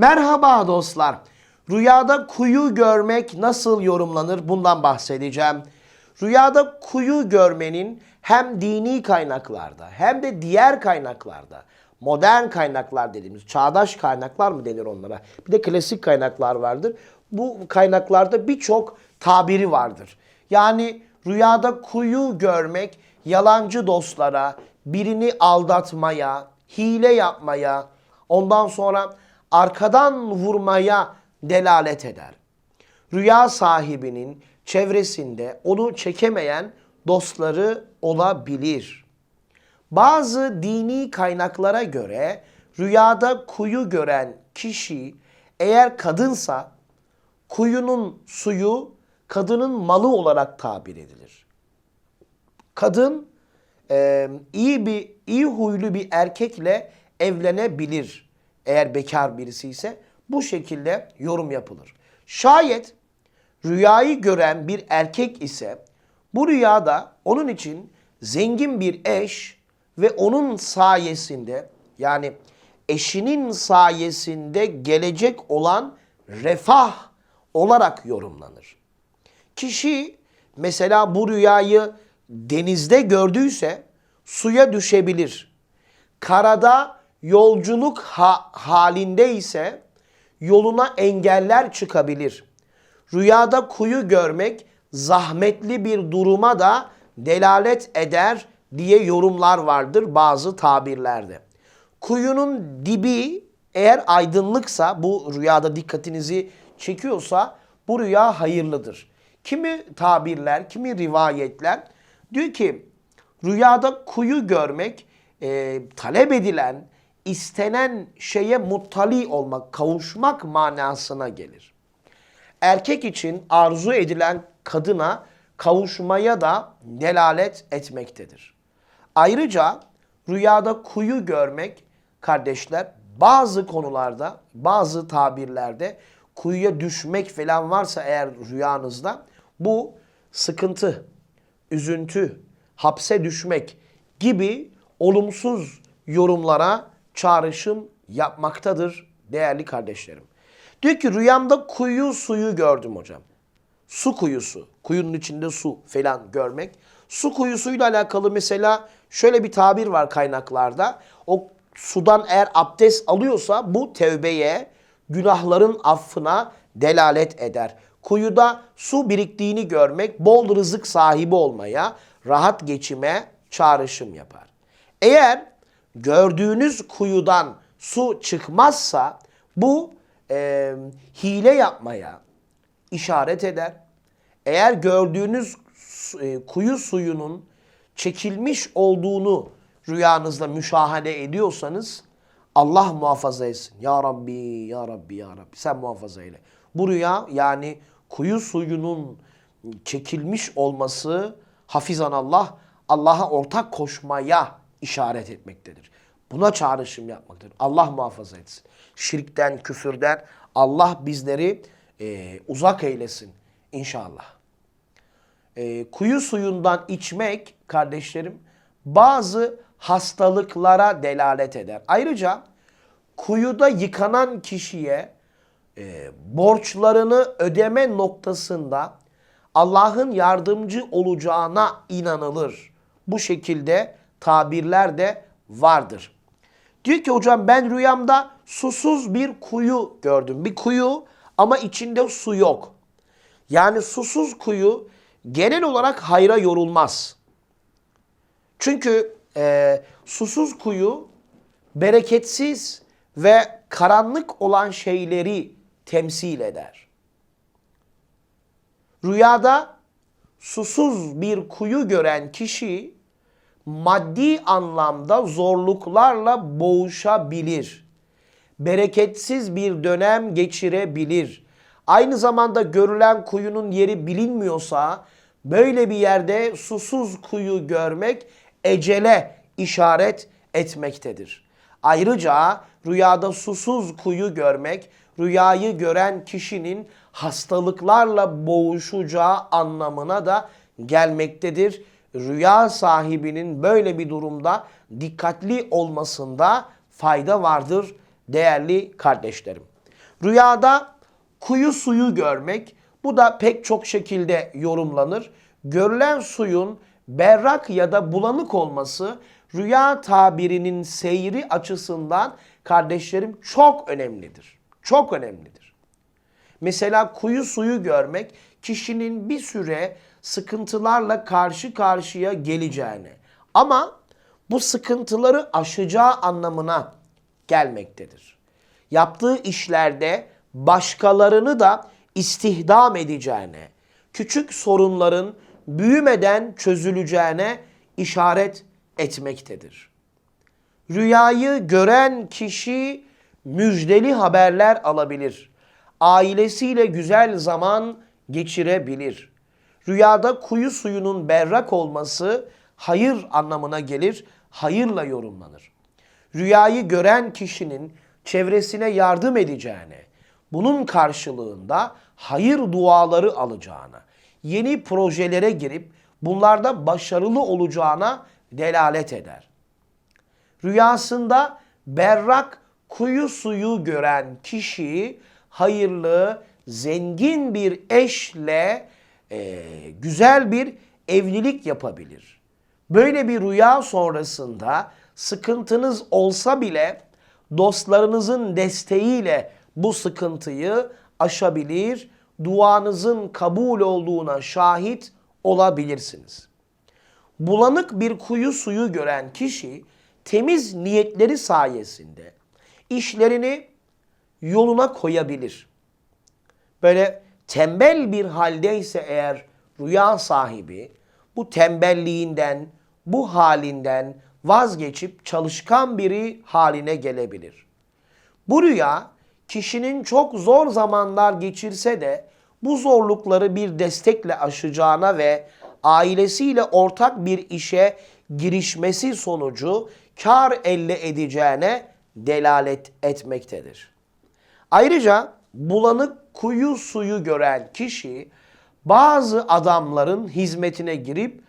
Merhaba dostlar. Rüyada kuyu görmek nasıl yorumlanır bundan bahsedeceğim. Rüyada kuyu görmenin hem dini kaynaklarda hem de diğer kaynaklarda modern kaynaklar dediğimiz çağdaş kaynaklar mı denir onlara? Bir de klasik kaynaklar vardır. Bu kaynaklarda birçok tabiri vardır. Yani rüyada kuyu görmek yalancı dostlara, birini aldatmaya, hile yapmaya, ondan sonra arkadan vurmaya delalet eder. Rüya sahibinin çevresinde onu çekemeyen dostları olabilir. Bazı dini kaynaklara göre rüyada kuyu gören kişi eğer kadınsa kuyunun suyu kadının malı olarak tabir edilir. Kadın e, iyi bir iyi huylu bir erkekle evlenebilir. Eğer bekar birisi ise bu şekilde yorum yapılır. Şayet rüyayı gören bir erkek ise bu rüyada onun için zengin bir eş ve onun sayesinde yani eşinin sayesinde gelecek olan refah olarak yorumlanır. Kişi mesela bu rüyayı denizde gördüyse suya düşebilir. Karada yolculuk ha- halinde ise yoluna engeller çıkabilir. Rüyada kuyu görmek zahmetli bir duruma da delalet eder diye yorumlar vardır bazı tabirlerde. Kuyunun dibi eğer aydınlıksa bu rüyada dikkatinizi çekiyorsa bu rüya hayırlıdır. Kimi tabirler, kimi rivayetler diyor ki rüyada kuyu görmek e, talep edilen, istenen şeye muttali olmak, kavuşmak manasına gelir. Erkek için arzu edilen kadına kavuşmaya da delalet etmektedir. Ayrıca rüyada kuyu görmek kardeşler bazı konularda, bazı tabirlerde kuyuya düşmek falan varsa eğer rüyanızda bu sıkıntı, üzüntü, hapse düşmek gibi olumsuz yorumlara çağrışım yapmaktadır değerli kardeşlerim. Diyor ki rüyamda kuyu suyu gördüm hocam. Su kuyusu, kuyunun içinde su falan görmek. Su kuyusuyla alakalı mesela şöyle bir tabir var kaynaklarda. O sudan eğer abdest alıyorsa bu tevbeye, günahların affına delalet eder. Kuyuda su biriktiğini görmek bol rızık sahibi olmaya, rahat geçime çağrışım yapar. Eğer gördüğünüz kuyudan su çıkmazsa bu e, hile yapmaya işaret eder. Eğer gördüğünüz e, kuyu suyunun çekilmiş olduğunu rüyanızda müşahede ediyorsanız Allah muhafaza etsin. Ya Rabbi, Ya Rabbi, Ya Rabbi sen muhafaza eyle. Bu rüya yani kuyu suyunun çekilmiş olması hafizan Allah Allah'a ortak koşmaya işaret etmektedir. Buna çağrışım yapmaktadır. Allah muhafaza etsin. Şirkten, küfürden Allah bizleri e, uzak eylesin inşallah. E, kuyu suyundan içmek kardeşlerim bazı hastalıklara delalet eder. Ayrıca kuyuda yıkanan kişiye e, borçlarını ödeme noktasında Allah'ın yardımcı olacağına inanılır. Bu şekilde tabirler de vardır. Diyor ki hocam ben rüyamda susuz bir kuyu gördüm. Bir kuyu ama içinde su yok. Yani susuz kuyu genel olarak hayra yorulmaz. Çünkü e, susuz kuyu bereketsiz ve karanlık olan şeyleri temsil eder. Rüyada susuz bir kuyu gören kişi maddi anlamda zorluklarla boğuşabilir. Bereketsiz bir dönem geçirebilir. Aynı zamanda görülen kuyunun yeri bilinmiyorsa böyle bir yerde susuz kuyu görmek ecele işaret etmektedir. Ayrıca rüyada susuz kuyu görmek rüyayı gören kişinin hastalıklarla boğuşacağı anlamına da gelmektedir. Rüya sahibinin böyle bir durumda dikkatli olmasında fayda vardır değerli kardeşlerim. Rüyada kuyu suyu görmek bu da pek çok şekilde yorumlanır. Görülen suyun berrak ya da bulanık olması rüya tabirinin seyri açısından kardeşlerim çok önemlidir. Çok önemlidir. Mesela kuyu suyu görmek kişinin bir süre sıkıntılarla karşı karşıya geleceğini ama bu sıkıntıları aşacağı anlamına gelmektedir. Yaptığı işlerde başkalarını da istihdam edeceğine, küçük sorunların büyümeden çözüleceğine işaret etmektedir. Rüyayı gören kişi müjdeli haberler alabilir. Ailesiyle güzel zaman geçirebilir. Rüyada kuyu suyunun berrak olması hayır anlamına gelir, hayırla yorumlanır. Rüyayı gören kişinin çevresine yardım edeceğine, bunun karşılığında hayır duaları alacağına, yeni projelere girip bunlarda başarılı olacağına delalet eder rüyasında berrak kuyu suyu gören kişi hayırlı, zengin bir eşle e, güzel bir evlilik yapabilir. Böyle bir rüya sonrasında sıkıntınız olsa bile dostlarınızın desteğiyle bu sıkıntıyı aşabilir, duanızın kabul olduğuna şahit olabilirsiniz bulanık bir kuyu suyu gören kişi temiz niyetleri sayesinde işlerini yoluna koyabilir. Böyle tembel bir haldeyse eğer rüya sahibi bu tembelliğinden, bu halinden vazgeçip çalışkan biri haline gelebilir. Bu rüya kişinin çok zor zamanlar geçirse de bu zorlukları bir destekle aşacağına ve ailesiyle ortak bir işe girişmesi sonucu kar elde edeceğine delalet etmektedir. Ayrıca bulanık kuyu suyu gören kişi bazı adamların hizmetine girip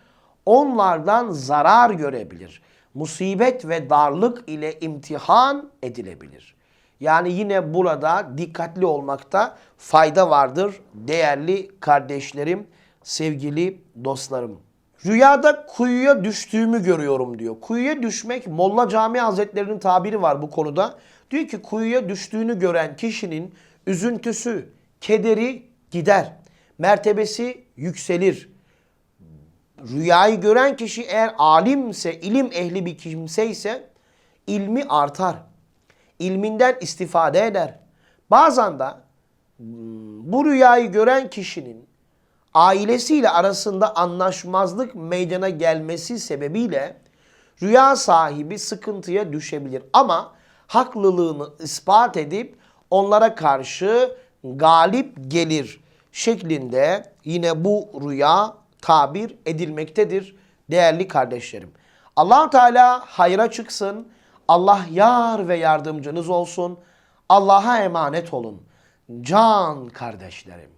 onlardan zarar görebilir. Musibet ve darlık ile imtihan edilebilir. Yani yine burada dikkatli olmakta fayda vardır değerli kardeşlerim, sevgili dostlarım. Rüyada kuyuya düştüğümü görüyorum diyor. Kuyuya düşmek Molla Cami Hazretleri'nin tabiri var bu konuda. Diyor ki kuyuya düştüğünü gören kişinin üzüntüsü, kederi gider. Mertebesi yükselir. Rüyayı gören kişi eğer alimse, ilim ehli bir kimse ise ilmi artar. İlminden istifade eder. Bazen de hmm, bu rüyayı gören kişinin ailesiyle arasında anlaşmazlık meydana gelmesi sebebiyle rüya sahibi sıkıntıya düşebilir. Ama haklılığını ispat edip onlara karşı galip gelir şeklinde yine bu rüya tabir edilmektedir değerli kardeşlerim. allah Teala hayra çıksın. Allah yar ve yardımcınız olsun. Allah'a emanet olun. Can kardeşlerim.